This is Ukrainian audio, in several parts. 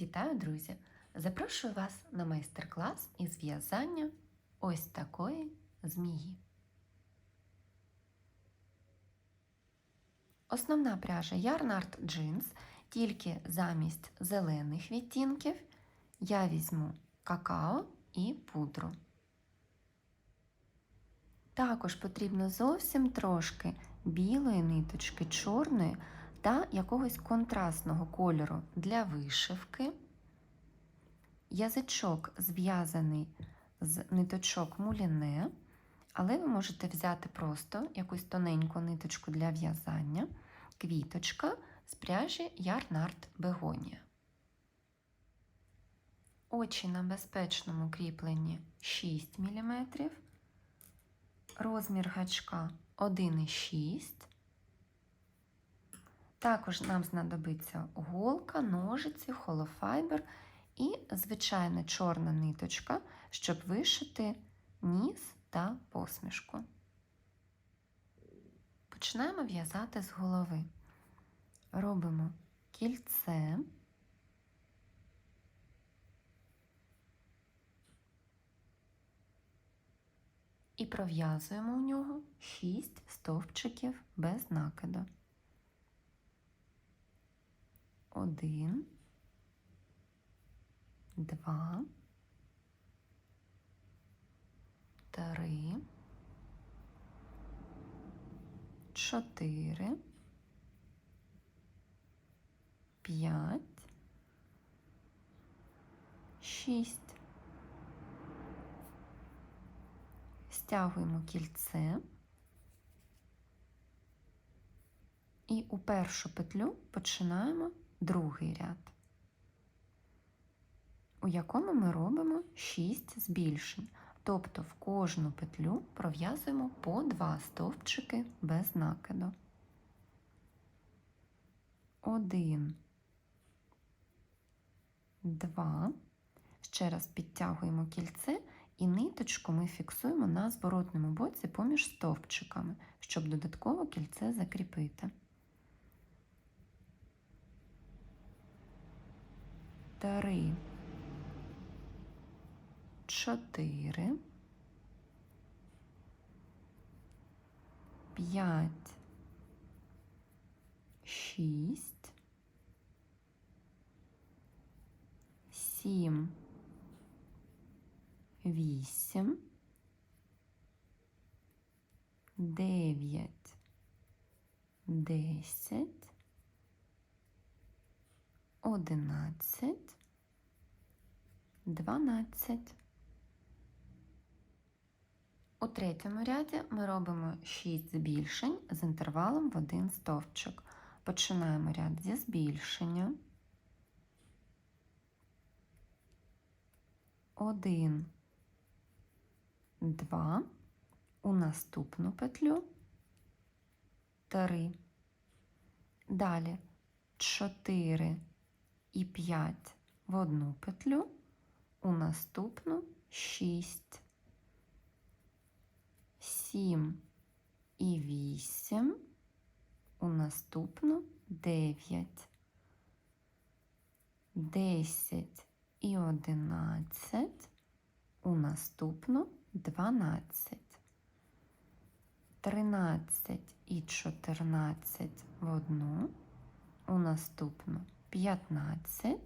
Вітаю, друзі! Запрошую вас на майстер-клас із в'язання ось такої змії. Основна пряжа Yarnart Jeans, тільки замість зелених відтінків я візьму какао і пудру. Також потрібно зовсім трошки білої ниточки, чорної та якогось контрастного кольору для вишивки. Язичок зв'язаний з ниточок муліне, але ви можете взяти просто якусь тоненьку ниточку для в'язання, квіточка з пряжі Ярнард Бегонія. Очі на безпечному кріпленні 6 мм, розмір гачка 1,6 також нам знадобиться голка, ножиці, холофайбер і звичайна чорна ниточка, щоб вишити ніс та посмішку. Починаємо в'язати з голови. Робимо кільце. І пров'язуємо у нього 6 стовпчиків без накиду. Один, два, три, чотири, п'ять, шість. Стягуємо кільце. І у першу петлю починаємо другий ряд, у якому ми робимо 6 збільшень. Тобто в кожну петлю пров'язуємо по 2 стовпчики без накиду. Один, два. Ще раз підтягуємо кільце і ниточку ми фіксуємо на зворотному боці поміж стовпчиками, щоб додатково кільце закріпити. Три, чотири, п'ять, шість, сім, вісім, дев'ять, десять, одинадцять, дванадцять. У третьому ряді ми робимо 6 збільшень з інтервалом в один стовпчик. Починаємо ряд зі збільшення. Один, два, у наступну петлю, три. Далі 4 і 5 в одну петлю, у наступну 6, 7 і 8, у наступну 9, 10 і 11, у наступну 12, 13 і 14 в одну, у наступну 15,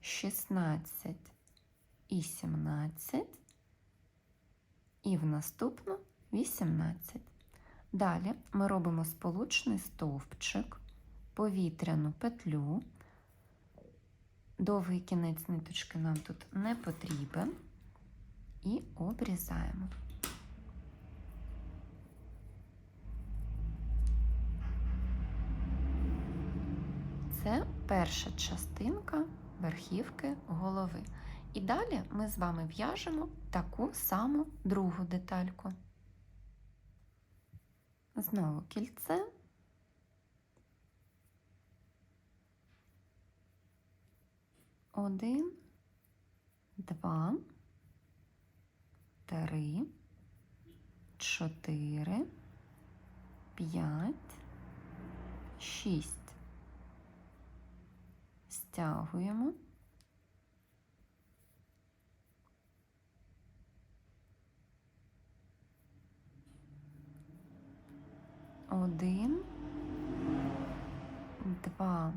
16 і 17, і в наступну 18. Далі ми робимо сполучний стовпчик, повітряну петлю. Довгий кінець ниточки нам тут не потрібен, і обрізаємо. Це перша частинка верхівки голови. І далі ми з вами в'яжемо таку саму другу детальку. Знову кільце. Один, два, три, чотири, п'ять, шість. Стягуємо. Один, два,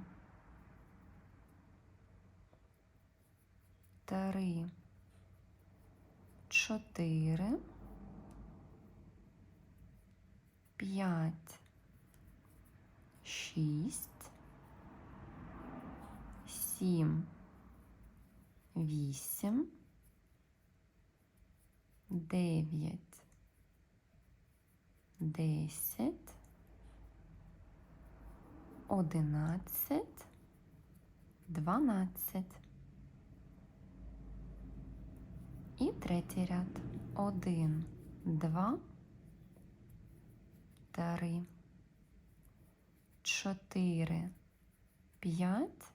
три, чотири, п'ять, шість, сім, вісім, дев'ять, десять, одинадцять, дванадцять. І третій ряд. Один, два, три, чотири, п'ять,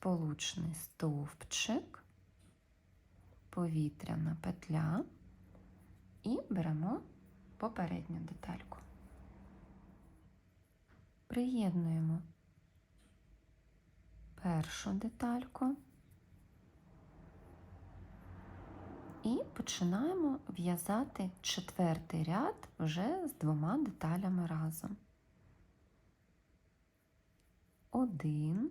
Сполучний стовпчик, повітряна петля і беремо попередню детальку. Приєднуємо першу детальку і починаємо в'язати четвертий ряд вже з двома деталями разом. Один,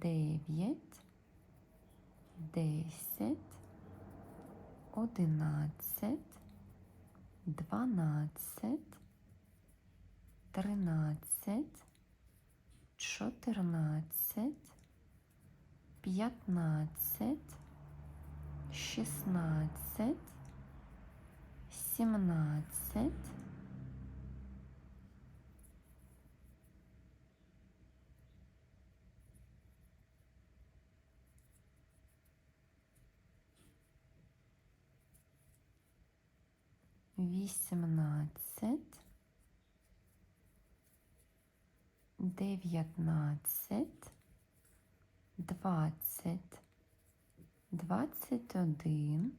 дев'ять, десять, одинадцять, дванадцять, тринадцять, чотирнадцять, п'ятнадцять, шістнадцять, сімнадцять, вісімнадцять, дев'ятнадцять, двадцять, двадцять один,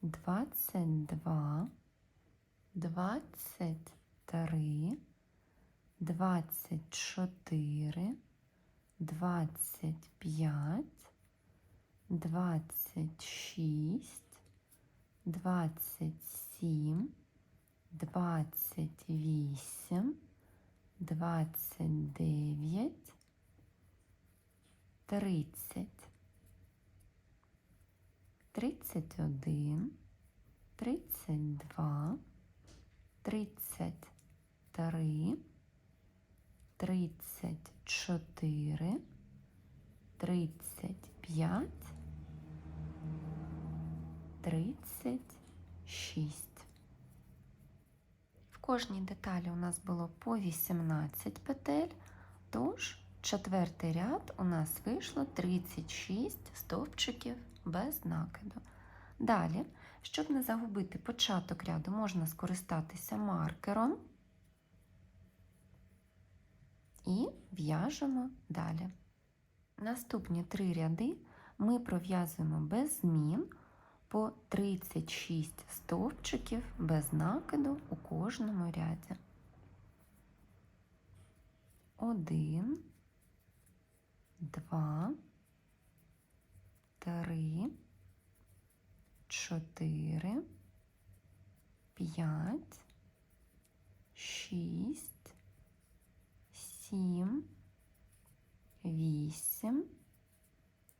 двадцять два, двадцять три, двадцять чотири, двадцять п'ять, сім, двадцять вісім, двадцять дев'ять, тридцять, тридцять один, тридцять два, тридцять три, тридцять чотири, тридцять п'ять, тридцять шість. Кожній деталі у нас було по 18 петель, тож четвертий ряд у нас вийшло 36 стовпчиків без накиду. Далі, щоб не загубити початок ряду, можна скористатися маркером і в'яжемо далі. Наступні три ряди ми пров'язуємо без змін по 36 стовпчиків без накиду у кожному ряді. Один, два, три, чотири, п'ять, шість, сім, вісім,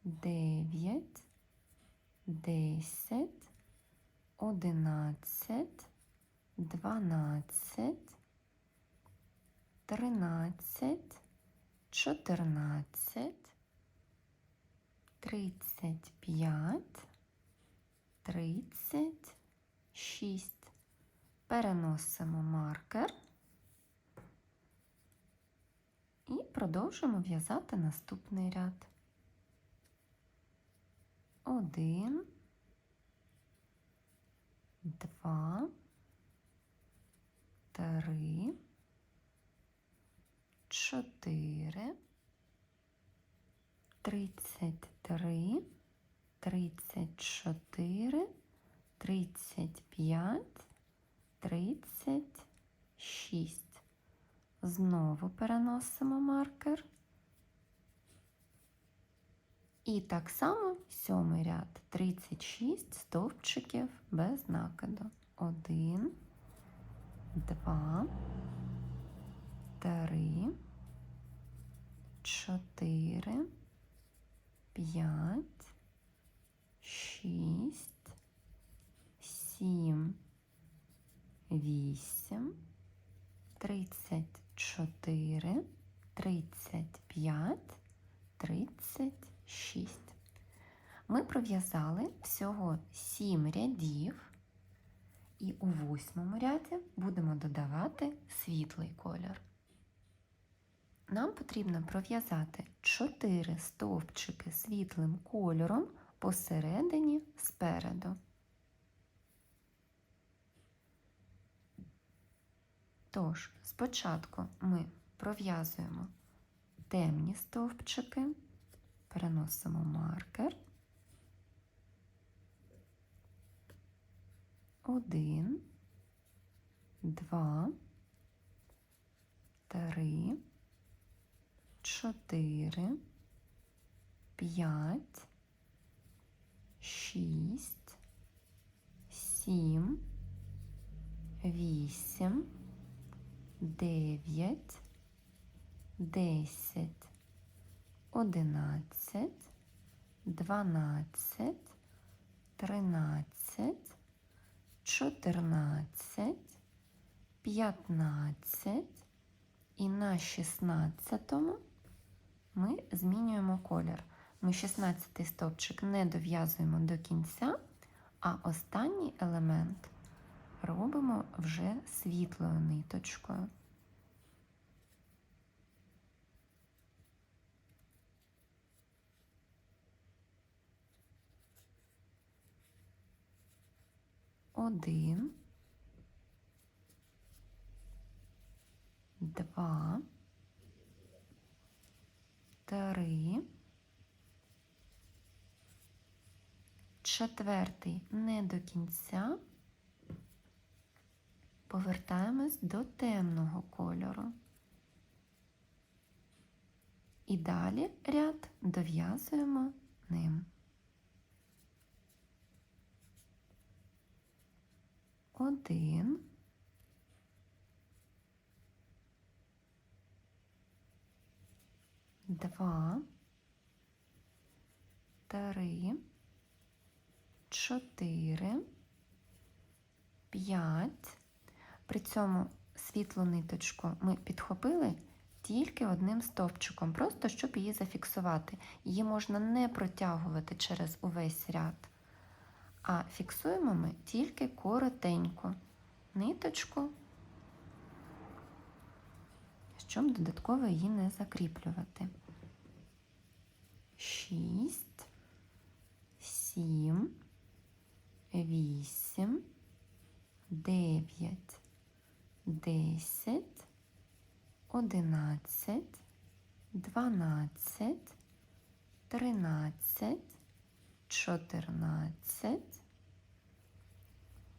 дев'ять, десять, одинадцять, дванадцять, тринадцять, чотирнадцять, тридцять п'ять, тридцять шість. Переносимо маркер і продовжуємо в'язати наступний ряд. Один, два, три, чотири, тридцять три, тридцять чотири, тридцять п'ять. 36. Знову переносимо маркер. І так само сьомий ряд 36 стовпчиків без накиду. 1, 2, 3, 4, 5, 6, 7, вісім, тридцять чотири, тридцять п'ять, тридцять шість. Ми пров'язали всього сім рядів, і у восьмому ряді будемо додавати світлий колір. Нам потрібно пров'язати 4 стовпчики світлим кольором посередині спереду. Тож, спочатку ми пров'язуємо темні стовпчики, переносимо маркер. Один, два, три, чотири, п'ять, шість, сім, вісім дев'ять, десять, одинадцять, дванадцять, тринадцять, чотирнадцять, п'ятнадцять і на шістнадцятому ми змінюємо колір. Ми 16 стовпчик не дов'язуємо до кінця, а останній елемент робимо вже світлою ниточкою. Один, два, три, четвертий. Не до кінця. Повертаємось до темного кольору. І далі ряд дов'язуємо ним. Один. Два, три, чотири, п'ять. При цьому світлу ниточку ми підхопили тільки одним стовпчиком, просто щоб її зафіксувати. Її можна не протягувати через увесь ряд, а фіксуємо ми тільки коротенько ниточку, щоб додатково її не закріплювати. Шість, сім, вісім, дев'ять десять, одинадцять, дванадцять, тринадцять, чотирнадцять,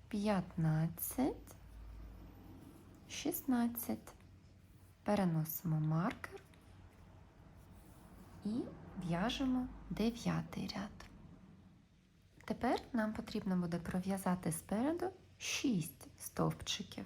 п'ятнадцять, шістнадцять. Переносимо маркер і в'яжемо дев'ятий ряд. Тепер нам потрібно буде пров'язати спереду 6 стовпчиків.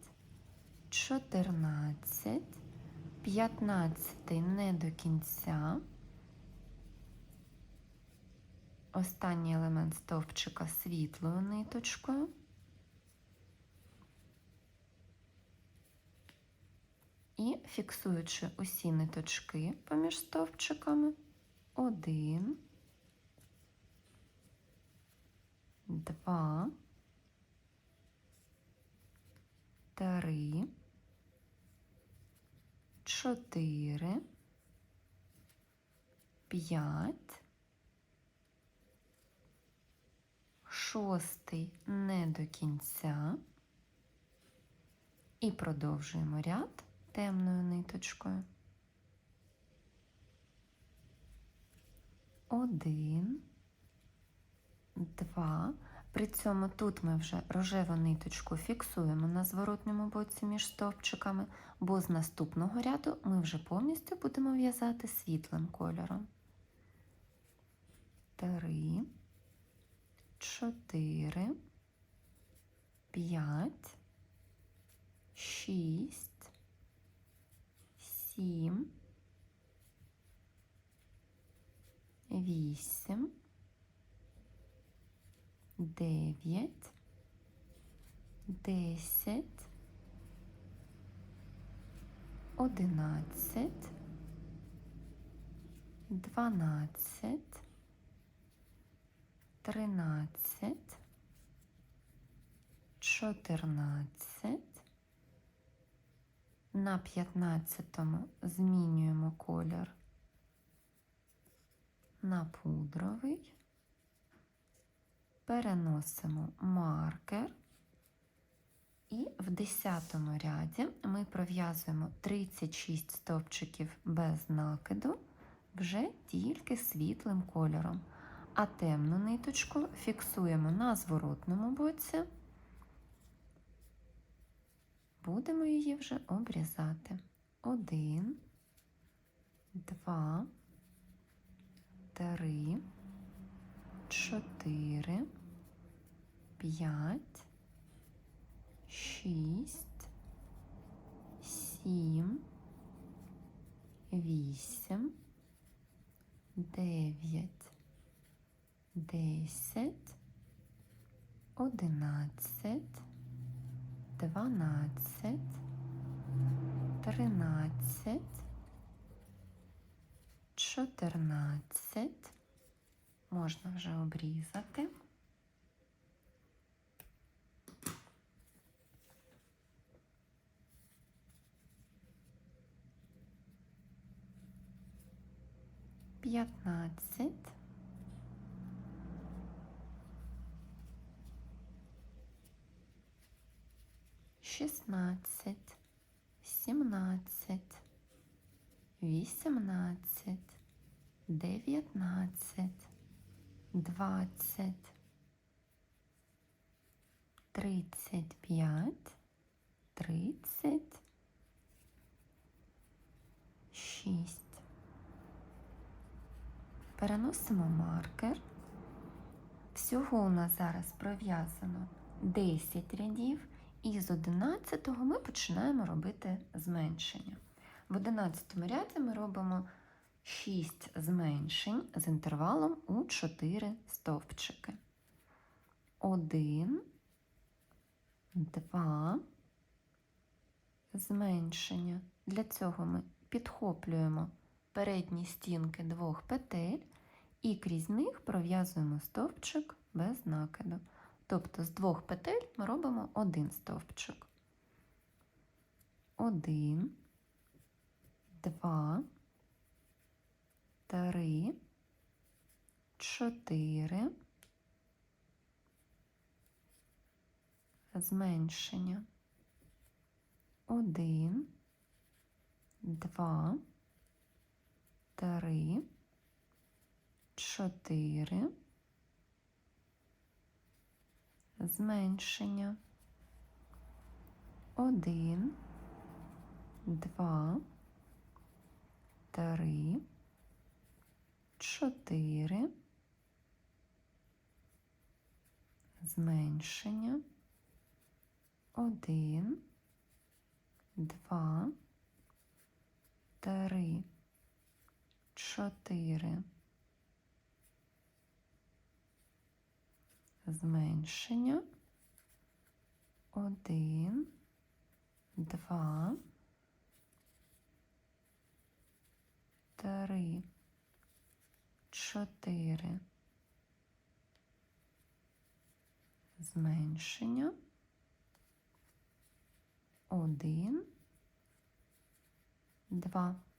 чотирнадцять, п'ятнадцятий не до кінця. Останній елемент стовпчика світлою ниточкою. І фіксуючи усі ниточки поміж стовпчиками, один, два, три, чотири, п'ять, шостий не до кінця. І продовжуємо ряд темною ниточкою. Один, два. При цьому тут ми вже рожеву ниточку фіксуємо на зворотньому боці між стовпчиками, бо з наступного ряду ми вже повністю будемо в'язати світлим кольором. Три, чотири, п'ять, шість, сім, вісім, дев'ять, десять, одинадцять, дванадцять, тринадцять, чотирнадцять. На 15-му змінюємо колір на пудровий, переносимо маркер, і в 10 ряді ми пров'язуємо 36 стовпчиків без накиду вже тільки світлим кольором, а темну ниточку фіксуємо на зворотному боці. Будемо її вже обрізати. Один, два, три, чотири, п'ять, шість, сім, вісім, дев'ять, десять, одинадцять дванадцять, тринадцять, чотирнадцять. Можна вже обрізати. П'ятнадцять. шістнадцять, сімнадцять, вісімнадцять, дев'ятнадцять, двадцять, тридцять п'ять, тридцять. Шість. Переносимо маркер. Всього у нас зараз пров'язано 10 рядів. І з 11 ми починаємо робити зменшення. В 11 ряді ми робимо 6 зменшень з інтервалом у 4 стовпчики. 1, 2, зменшення. Для цього ми підхоплюємо передні стінки двох петель і крізь них пров'язуємо стовпчик без накиду. Тобто з двох петель ми робимо один стовпчик. Один, два, три, чотири, зменшення. Один, два, три, чотири, зменшення, один, два, три, чотири, зменшення, один, два, три, чотири, зменшення, один, два, три, чотири, зменшення, один, два.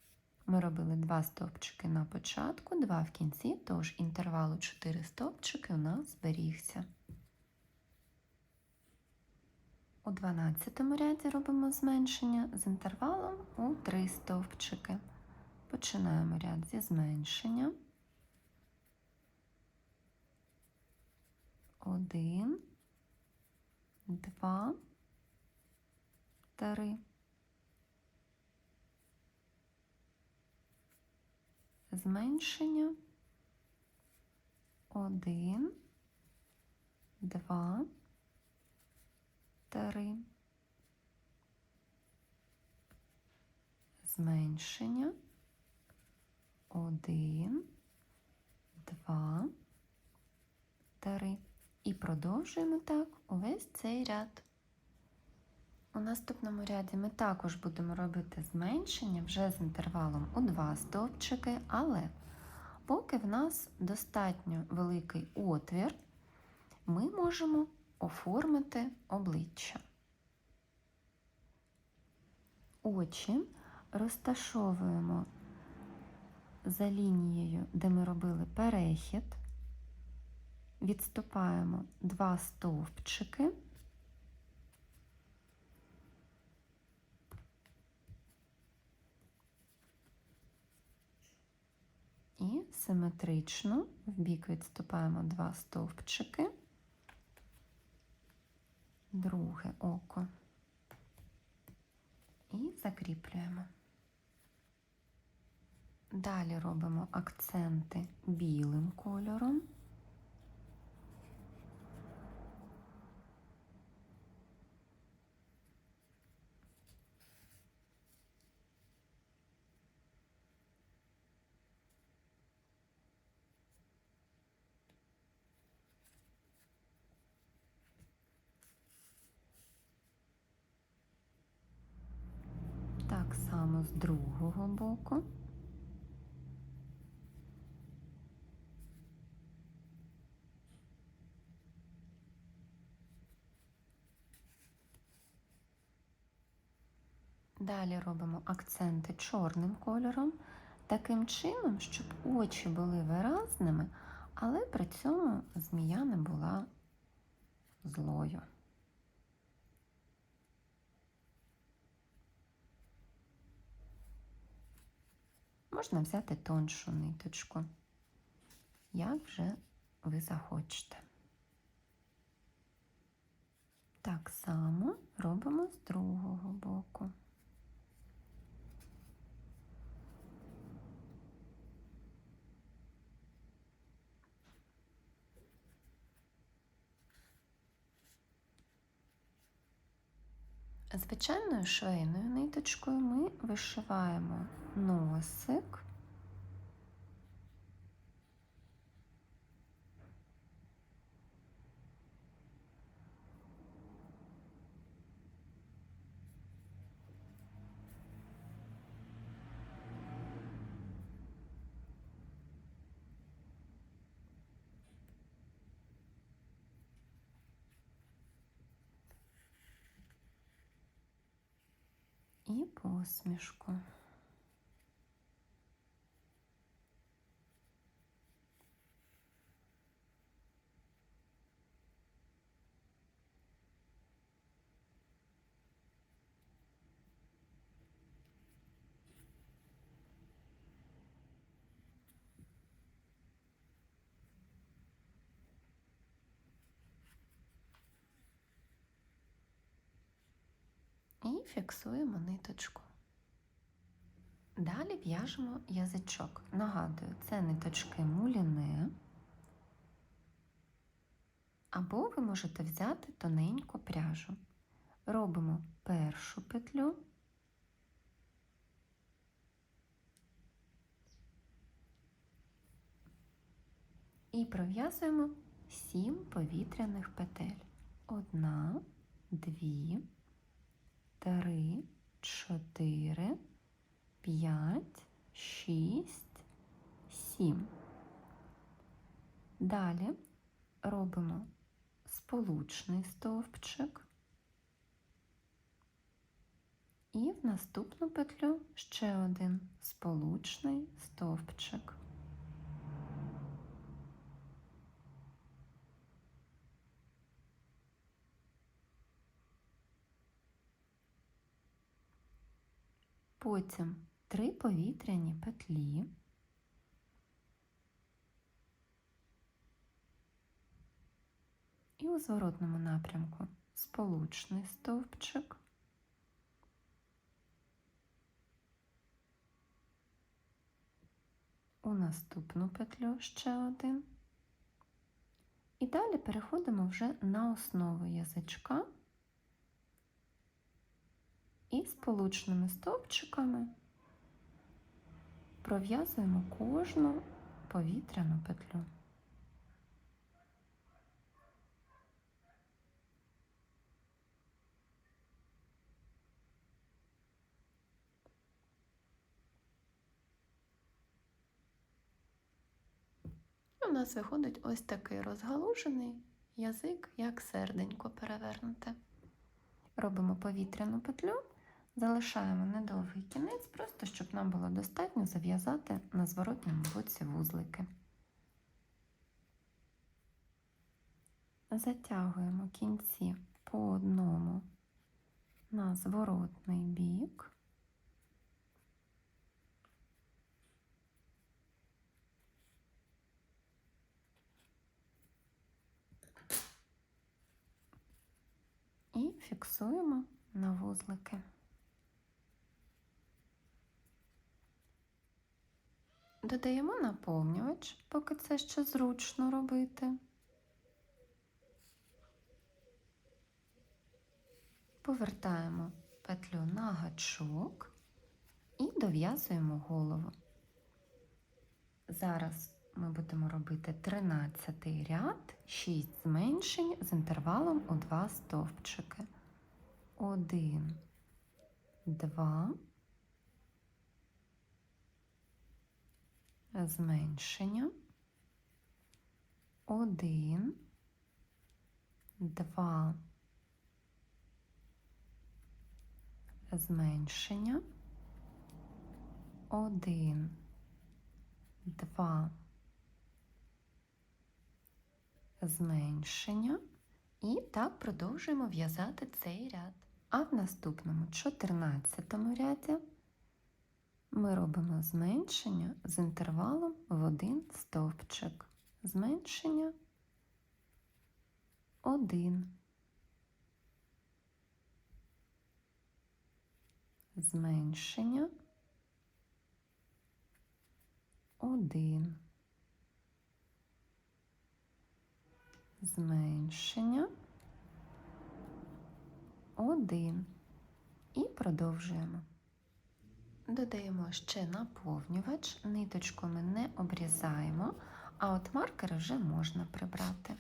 Ми робили два стовпчики на початку, два в кінці, тож інтервалу 4 стовпчики у нас зберігся. У 12 ряді робимо зменшення з інтервалом у 3 стовпчики. Починаємо ряд зі зменшення. Один, два, три. Зменшення. Один, два, три. Зменшення. Один, два, три. І продовжуємо так увесь цей ряд. У наступному ряді ми також будемо робити зменшення вже з інтервалом у два стовпчики, але поки в нас достатньо великий отвір, ми можемо оформити обличчя. Очі розташовуємо за лінією, де ми робили перехід, відступаємо два стовпчики. І симетрично в бік відступаємо два стовпчики, друге око і закріплюємо. Далі робимо акценти білим кольором. Так само з другого боку. Далі робимо акценти чорним кольором, таким чином, щоб очі були виразними, але при цьому змія не була злою. Можна взяти тоншу ниточку, як вже ви захочете. Так само робимо з другого боку. Звичайною швейною ниточкою ми вишиваємо носик. посмішку. І фіксуємо ниточку. Далі в'яжемо язичок. Нагадую, це ниточки муліне. Або ви можете взяти тоненьку пряжу. Робимо першу петлю. І пров'язуємо 7 повітряних петель. Одна, дві, три, чотири, п'ять, шість, сім. Далі робимо сполучний стовпчик. І в наступну петлю ще один сполучний стовпчик. Потім три повітряні петлі. І у зворотному напрямку сполучний стовпчик. У наступну петлю ще один. І далі переходимо вже на основу язичка і сполучними стовпчиками пров'язуємо кожну повітряну петлю. У нас виходить ось такий розгалужений язик, як серденько перевернуте. Робимо повітряну петлю, залишаємо недовгий кінець, просто щоб нам було достатньо зав'язати на зворотньому боці вузлики. Затягуємо кінці по одному на зворотний бік. І фіксуємо на вузлики. Додаємо наповнювач, поки це ще зручно робити. Повертаємо петлю на гачок і дов'язуємо голову. Зараз ми будемо робити 13 ряд, 6 зменшень з інтервалом у 2 стовпчики. 1, 2, зменшення, 1, 2, зменшення, 1, 2, зменшення. І так продовжуємо в'язати цей ряд. А в наступному 14 ряді ми робимо зменшення з інтервалом в один стовпчик. Зменшення 1. Зменшення 1. Зменшення 1. І продовжуємо. Додаємо ще наповнювач, ниточку ми не обрізаємо, а от маркери вже можна прибрати.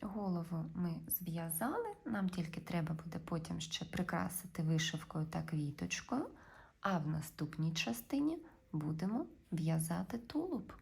Голову ми зв'язали, нам тільки треба буде потім ще прикрасити вишивкою та квіточкою, а в наступній частині будемо в'язати тулуб.